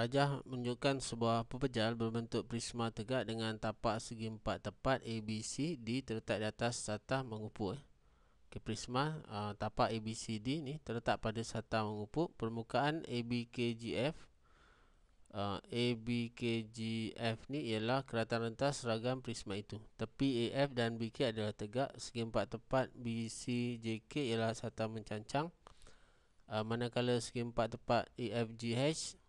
rajah menunjukkan sebuah pepejal berbentuk prisma tegak dengan tapak segi empat tepat ABCD terletak di atas satah mengupuk. Okay, prisma uh, tapak ABCD ni terletak pada satah mengupuk permukaan ABKGF. Uh, ABKGF ni ialah keratan rentas seragam prisma itu. Tepi AF dan BK adalah tegak. Segi empat tepat BCJK ialah satah mencancang. Uh, manakala segi empat tepat AFGH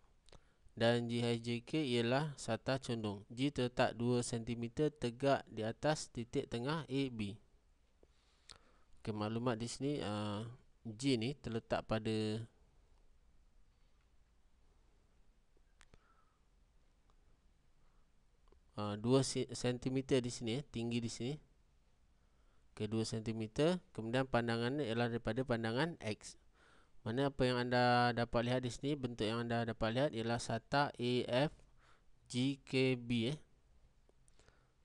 dan GHJK ialah satah condong. G terletak 2 cm tegak di atas titik tengah AB. Okey, maklumat di sini uh, G ni terletak pada uh, 2 cm di sini, tinggi di sini. Okey, 2 cm. Kemudian pandangannya ialah daripada pandangan X. Mana apa yang anda dapat lihat di sini bentuk yang anda dapat lihat ialah SATA AFGKB eh.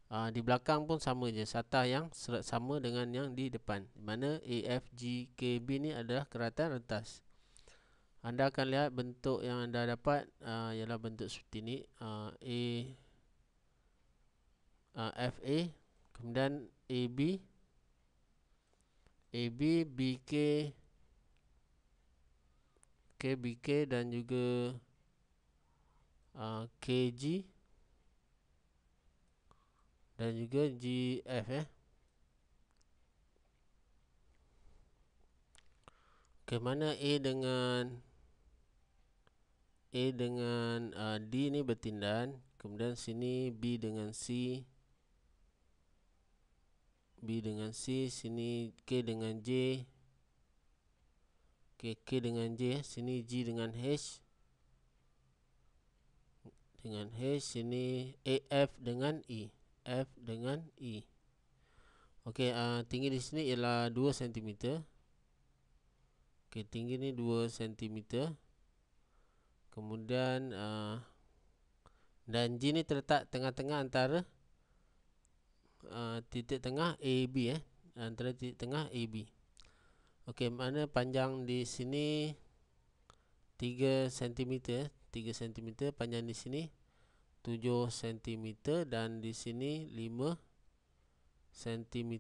Uh, di belakang pun sama je SATA yang sama dengan yang di depan. Mana AFGKB ni adalah keratan rentas. Anda akan lihat bentuk yang anda dapat uh, ialah bentuk seperti ini uh, A uh, FA kemudian AB AB BK KBK dan juga uh, KG dan juga GF eh. Okey, mana A dengan A dengan uh, D ni bertindan, kemudian sini B dengan C B dengan C, sini K dengan J Okay, K dengan J Sini G dengan H. Dengan H Sini A, F dengan E. F dengan E. Okey, uh, tinggi di sini ialah 2 cm Okey, tinggi ni 2 cm Kemudian uh, Dan G ni terletak tengah-tengah antara uh, Titik tengah AB eh. Antara titik tengah AB Okey, mana panjang di sini 3 cm, 3 cm panjang di sini 7 cm dan di sini 5 cm.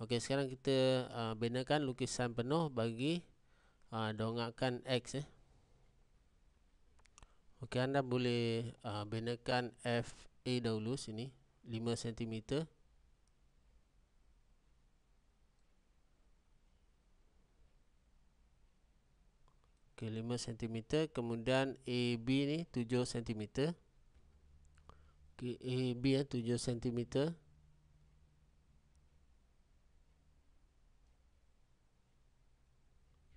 Okey, sekarang kita uh, benakan lukisan penuh bagi uh, dongakkan X eh. Okey, anda boleh uh, benakan FA dahulu sini 5 cm. Okey 5 cm kemudian AB ni 7 cm. Okey AB ya 7 cm.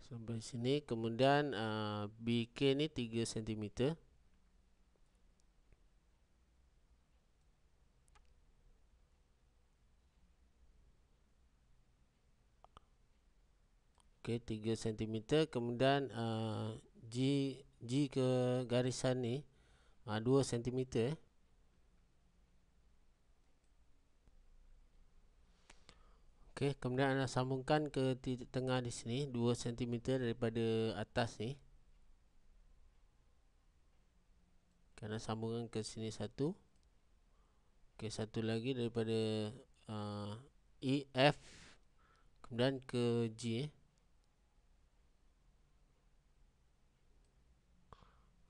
Sampai sini kemudian uh, BK ni 3 cm. Okey 3 cm kemudian uh, G G ke garisan ni uh, 2 cm eh. Okey kemudian anda sambungkan ke titik tengah di sini 2 cm daripada atas ni. Kerana sambungkan ke sini satu. Okey satu lagi daripada uh, E F kemudian ke G eh.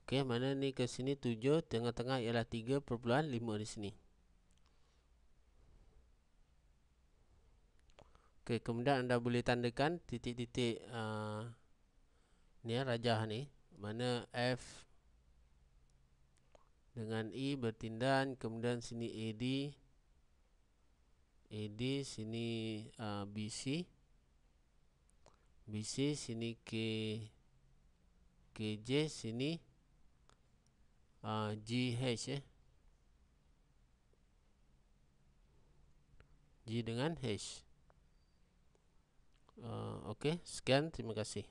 Okey, mana ni ke sini 7, tengah-tengah ialah 3.5 di sini. Okey, kemudian anda boleh tandakan titik-titik uh, ni ya, rajah ni. Mana F dengan E bertindan, kemudian sini AD. AD, sini uh, BC. BC, sini K KJ, sini uh, GH eh. G dengan H. Uh, Okey, sekian terima kasih.